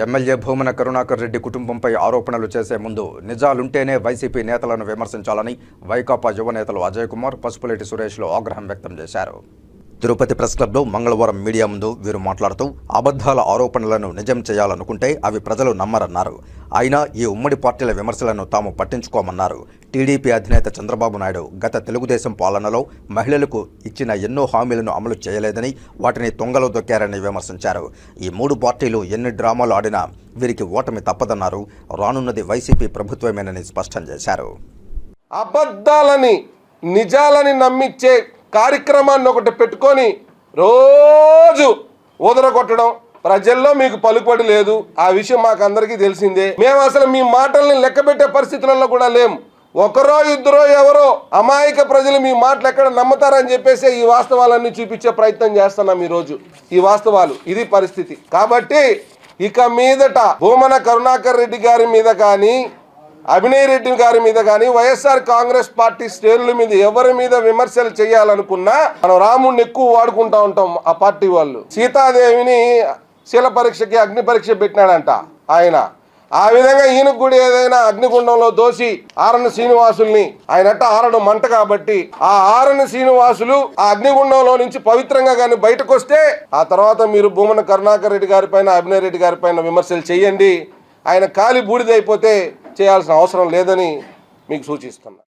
MLA Bhumana Karunakar Reddy కుటుంబంపై ఆరోపణలు చేసే ముందు నిజాలుంటేనే వైసీపీ నేతలను విమర్శించాలని వైకాపా యువ నేతలు అజయ్ కుమార్ పసుపులేటి సురేష్లు ఆగ్రహం వ్యక్తం చేశారు. తిరుపతి ప్రెస్ క్లబ్లో మంగళవారం మీడియా ముందు వీరు మాట్లాడుతూ అబద్ధాల ఆరోపణలను నిజం చేయాలనుకుంటే అవి ప్రజలు నమ్మరన్నారు. అయినా ఈ ఉమ్మడి పార్టీల విమర్శలను తాము పట్టించుకోమన్నారు. టీడీపీ అధినేత చంద్రబాబు నాయుడు గత తెలుగుదేశం పాలనలో మహిళలకు ఇచ్చిన ఎన్నో హామీలను అమలు చేయలేదని వాటిని తొంగలో దొక్కారని విమర్శించారు. ఈ మూడు పార్టీలు ఎన్ని డ్రామాలు ఆడినా వీరికి ఓటమి తప్పదన్నారు. రానున్నది వైసీపీ ప్రభుత్వమేనని స్పష్టం చేశారు. అబద్ధాలని నిజాలని నమ్మించే కార్యక్రమాన్ని ఒకటి పెట్టుకొని రోజు ఉదరగొట్టడం ప్రజల్లో మీకు పలుకుబడి లేదు. ఆ విషయం మాకు అందరికీ తెలిసిందే. మేము అసలు మీ మాటల్ని లెక్కబెట్టే పరిస్థితులలో కూడా లేం. ఒకరో ఇద్దరో ఎవరో అమాయక ప్రజలు మీ మాటలు ఎక్కడ నమ్ముతారని చెప్పేసి ఈ వాస్తవాలన్నీ చూపించే ప్రయత్నం చేస్తున్నాం ఈరోజు. ఈ వాస్తవాలు ఇది పరిస్థితి. కాబట్టి ఇక మీదట భూమన కరుణాకర్ రెడ్డి గారి మీద కానీ అభినయ్ రెడ్డి గారి మీద కానీ వైఎస్ఆర్ కాంగ్రెస్ పార్టీ శ్రేణుల మీద ఎవరి మీద విమర్శలు చేయాలనుకున్నా మనం రాముడిని ఎక్కువ వాడుకుంటా ఉంటాం ఆ పార్టీ వాళ్ళు. సీతాదేవిని శీల పరీక్షకి అగ్ని పరీక్ష పెట్టినాడంట ఆయన. ఆ విధంగా ఈయనకు కూడా ఏదైనా అగ్నిగుండంలో దోసి ఆరణ శ్రీనివాసుల్ని ఆయనట్ట ఆరడం మంట కాబట్టి ఆ ఆరణ శ్రీనివాసులు ఆ అగ్నిగుండంలో నుంచి పవిత్రంగా కానీ బయటకు వస్తే ఆ తర్వాత మీరు భూమన కరుణాకర్ రెడ్డి గారి పైన అభినయ్ రెడ్డి గారి పైన విమర్శలు చేయండి. ఆయన కాలి బూడిదైపోతే చేయాల్సిన అవసరం లేదని మీకు సూచిస్తున్నా.